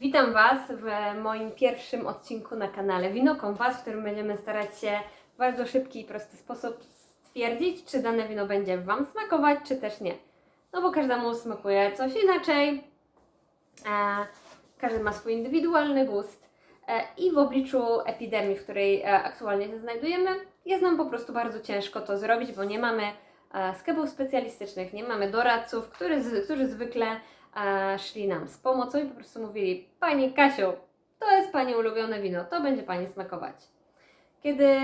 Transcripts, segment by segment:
Witam Was w moim pierwszym odcinku na kanale Wino Kompas, w którym będziemy starać się w bardzo szybki i prosty sposób stwierdzić, czy dane wino będzie Wam smakować, czy też nie. No bo każdemu smakuje coś inaczej, e, każdy ma swój indywidualny gust e, i w obliczu epidemii, w której e, aktualnie się znajdujemy, jest nam po prostu bardzo ciężko to zrobić, bo nie mamy sklepów specjalistycznych, nie mamy doradców, którzy, którzy zwykle szli nam z pomocą i po prostu mówili: Pani Kasiu, to jest Pani ulubione wino, to będzie Pani smakować. Kiedy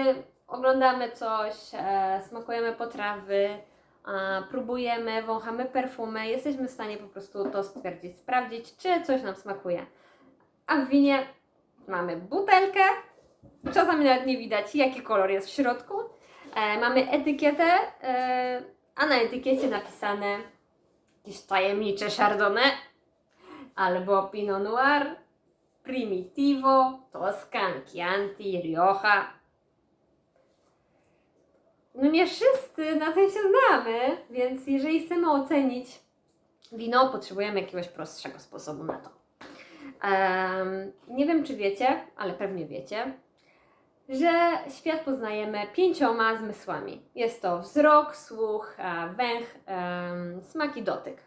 oglądamy coś, e, smakujemy potrawy, próbujemy, wąchamy perfumy, jesteśmy w stanie po prostu to stwierdzić, sprawdzić, czy coś nam smakuje. A w winie mamy butelkę, czasami nawet nie widać, jaki kolor jest w środku. E, mamy etykietę, e, a na etykiecie napisane jakieś tajemnicze Chardonnay albo Pinot Noir, Primitivo, Toscan, Chianti, Rioja. No nie wszyscy na tym się znamy, więc jeżeli chcemy ocenić wino, potrzebujemy jakiegoś prostszego sposobu na to. Em, nie wiem, czy wiecie, ale pewnie wiecie, że świat poznajemy pięcioma zmysłami. Jest to wzrok, słuch, e, węch, smak i dotyk.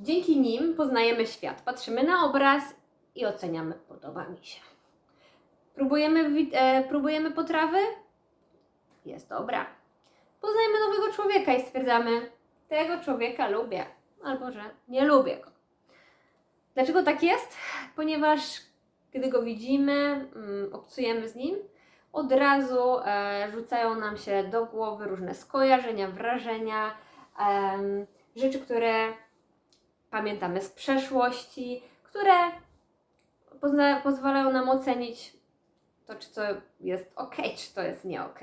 Dzięki nim poznajemy świat. Patrzymy na obraz i oceniamy, podoba mi się. Próbujemy, e, próbujemy potrawy? Jest dobra. Poznajemy nowego człowieka i stwierdzamy, tego człowieka lubię, albo że nie lubię go. Dlaczego tak jest? Ponieważ gdy go widzimy, mm, obcujemy z nim, od razu e, rzucają nam się do głowy różne skojarzenia, wrażenia, rzeczy, które pamiętamy z przeszłości, które pozwalają nam ocenić to, czy to jest ok, czy to jest nie ok.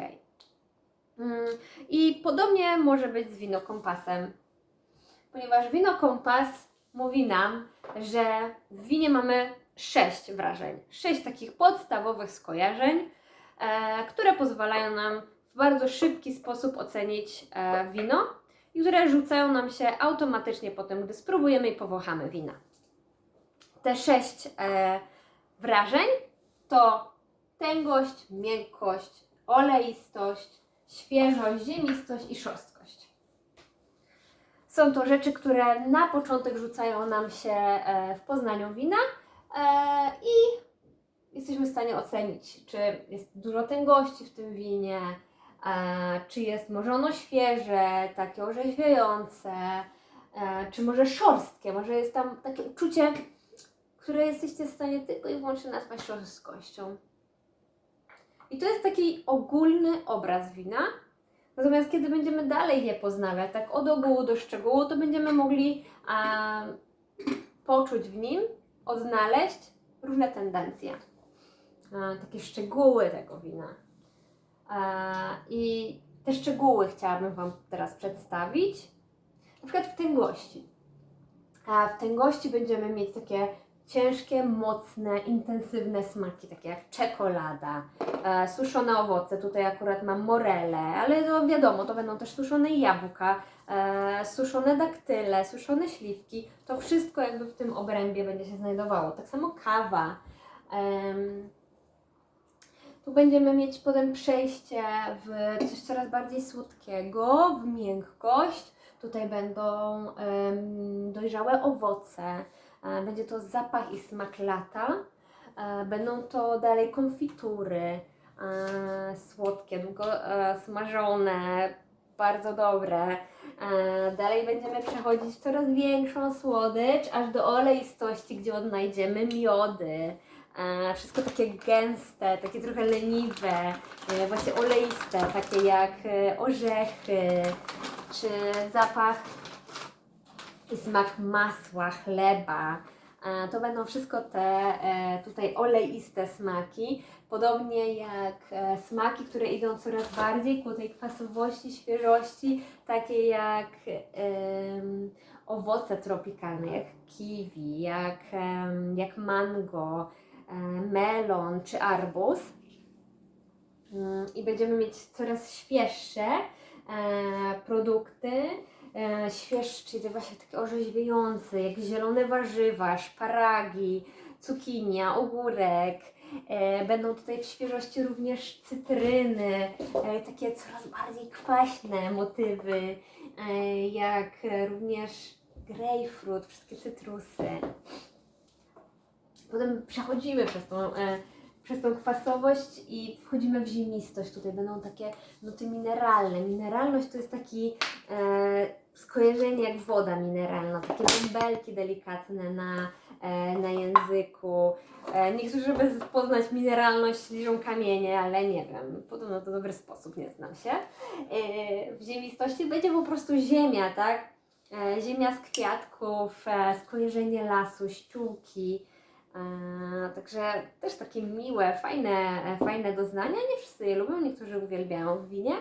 Mm, I podobnie może być z winokompasem, ponieważ winokompas mówi nam, że w winie mamy sześć wrażeń, sześć takich podstawowych skojarzeń, e, które pozwalają nam w bardzo szybki sposób ocenić e, wino i które rzucają nam się automatycznie po tym, gdy spróbujemy i powąchamy wina. Te sześć e, wrażeń to tęgość, miękkość, oleistość, świeżość, ziemistość i szorstkość. Są to rzeczy, które na początek rzucają nam się e, w poznaniu wina i jesteśmy w stanie ocenić, czy jest dużo tęgości w tym winie, e, czy jest może ono świeże, takie orzeźwiające, e, czy może szorstkie, może jest tam takie uczucie, które jesteście w stanie tylko i wyłącznie nazwać szorstkością. I to jest taki ogólny obraz wina. Natomiast kiedy będziemy dalej je poznawać, tak od ogółu do szczegółu, to będziemy mogli a, poczuć w nim, odnaleźć różne tendencje, a, takie szczegóły tego wina. A, I te szczegóły chciałabym Wam teraz przedstawić. Na przykład w tęgości. A w tęgości będziemy mieć takie ciężkie, mocne, intensywne smaki, takie jak czekolada, e, suszone owoce. Tutaj akurat mam morele, ale to wiadomo, to będą też suszone jabłka, e, suszone daktyle, suszone śliwki. To wszystko jakby w tym obrębie będzie się znajdowało. Tak samo kawa. Tu będziemy mieć potem przejście w coś coraz bardziej słodkiego, w miękkość. Tutaj będą dojrzałe owoce, będzie to zapach i smak lata. E, Będą to dalej konfitury, e, słodkie, długo e, smażone, bardzo dobre. E, Dalej będziemy przechodzić w coraz większą słodycz, aż do oleistości, gdzie odnajdziemy miody. E, Wszystko takie gęste, takie trochę leniwe, e, właśnie oleiste, takie jak e, orzechy, czy zapach smak masła, chleba. E, To będą wszystko te e, tutaj oleiste smaki, podobnie jak e, smaki, które idą coraz bardziej ku tej kwasowości, świeżości, takie jak em, owoce tropikalne, jak kiwi, jak, em, jak mango, e, melon czy arbuz. Mm, I będziemy mieć coraz świeższe e, produkty, e, śwież, czyli właśnie takie orzeźwiające, jak zielone warzywa, szparagi, cukinia, ogórek. E, będą tutaj w świeżości również cytryny, e, takie coraz bardziej kwaśne motywy, e, jak również grejpfrut, wszystkie cytrusy. Potem przechodzimy przez tą, przez tą kwasowość i wchodzimy w ziemistość. Tutaj będą takie nuty mineralne. Mineralność to jest taki e, skojarzenie jak woda mineralna, takie bąbelki delikatne na, e, na języku. E, niektórzy, żeby poznać mineralność, liżą kamienie, ale nie wiem, podobno to dobry sposób, nie znam się. E, w ziemistości będzie po prostu ziemia, tak? E, ziemia z kwiatków, e, skojarzenie lasu, ściółki. E, także też takie miłe, fajne, e, fajne doznania. Nie wszyscy je lubią, niektórzy uwielbiają w winie.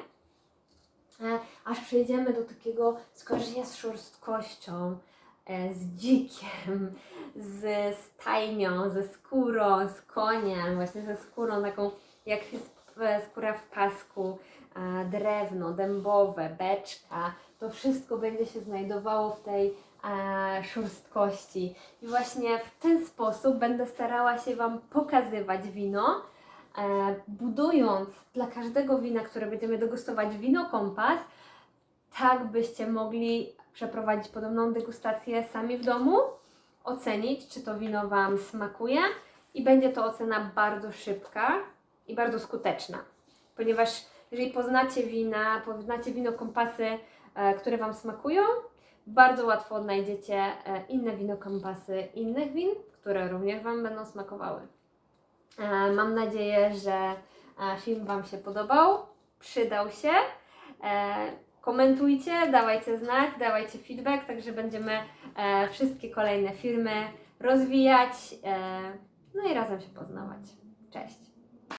E, aż przejdziemy do takiego skojarzenia z szorstkością, e, z dzikiem, z stajnią, ze skórą, z koniem, właśnie ze skórą taką jak jest skóra w pasku, e, drewno, dębowe, beczka. To wszystko będzie się znajdowało w tej e, szorstkości. I właśnie w ten sposób będę starała się Wam pokazywać wino, e, budując dla każdego wina, które będziemy degustować, wino kompas, tak byście mogli przeprowadzić podobną degustację sami w domu, ocenić, czy to wino Wam smakuje i będzie to ocena bardzo szybka i bardzo skuteczna, ponieważ jeżeli poznacie wina, poznacie wino kompasy, które Wam smakują, bardzo łatwo odnajdziecie e, inne wino kompasy innych win, które również Wam będą smakowały. E, Mam nadzieję, że e, film Wam się podobał, przydał się. E, Komentujcie, dawajcie znać, dawajcie feedback, także będziemy e, wszystkie kolejne filmy rozwijać e, no i razem się poznawać. Cześć!